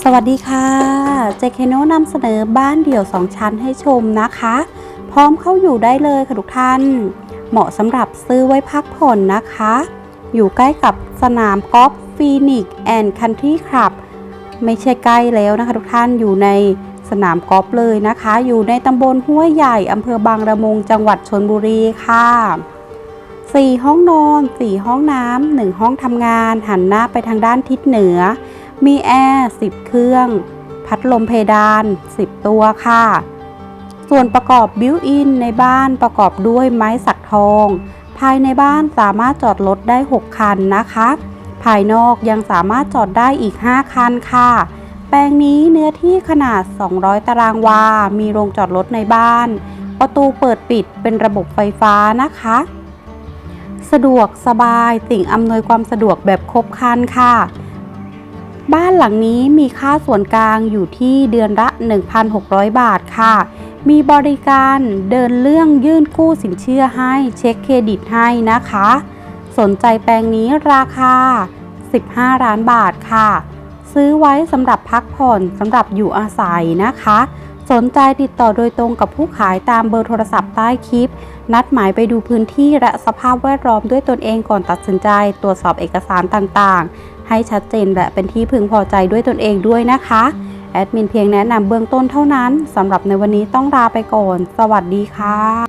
สวัสดีค่ะ เจเคโนนำเสนอบ้านเดี่ยว 2 ชั้นให้ชมนะคะ พร้อมเข้าอยู่ได้เลยค่ะทุกท่าน เหมาะสำหรับซื้อไว้พักผ่อนนะคะ อยู่ใกล้กับสนามกอล์ฟฟีนิกแอนด์คันทรีคลับ ไม่ใช่ใกล้แล้วนะคะทุกท่านอยู่ในสนามกอล์ฟเลยนะคะ อยู่ในตำบลห้วยใหญ่อำเภอบางระมงจังหวัดชนบุรีค่ะ4ห้องนอน4ห้องน้ำ1ห้องทำงาน หันหน้าไปทางด้านทิศเหนือ มีแอร์10 เครื่อง พัดลมเพดาน 10 ตัวค่ะ ส่วนประกอบบิวอินในบ้านประกอบด้วยไม้สักทอง ภายในบ้านสามารถจอดรถได้ 6 คันนะคะ ภายนอกยังสามารถจอดได้อีก 5 คันค่ะ แปลงนี้เนื้อที่ขนาด 200 ตารางวา มีโรงจอดรถในบ้าน ประตูเปิดปิดเป็นระบบไฟฟ้านะคะ สะดวกสบายสิ่งอำนวยความสะดวกแบบครบครันค่ะ บ้านหลังนี้มีค่าส่วนกลางอยู่ที่เดือนละ 1,600 บาทค่ะ มีบริการเดินเรื่องยื่นกู้สินเชื่อให้เช็คเครดิตให้นะคะ สนใจแปลงนี้ราคา 15 ล้านบาทค่ะ ซื้อไว้สำหรับพักผ่อนสำหรับอยู่อาศัยนะคะ สนใจติดต่อโดยตรงกับผู้ขายตามเบอร์โทรศัพท์ใต้คลิป นัดหมายไปดูพื้นที่และสภาพแวดล้อมด้วยตนเองก่อนตัดสินใจ ตรวจสอบเอกสารต่างๆ ให้ชัดเจนและเป็นที่พึงพอใจด้วยตนเองด้วยนะคะ แอดมินเพียงแนะนำเบื้องต้นเท่านั้นสำหรับในวันนี้ต้องลาไปก่อน สวัสดีค่ะ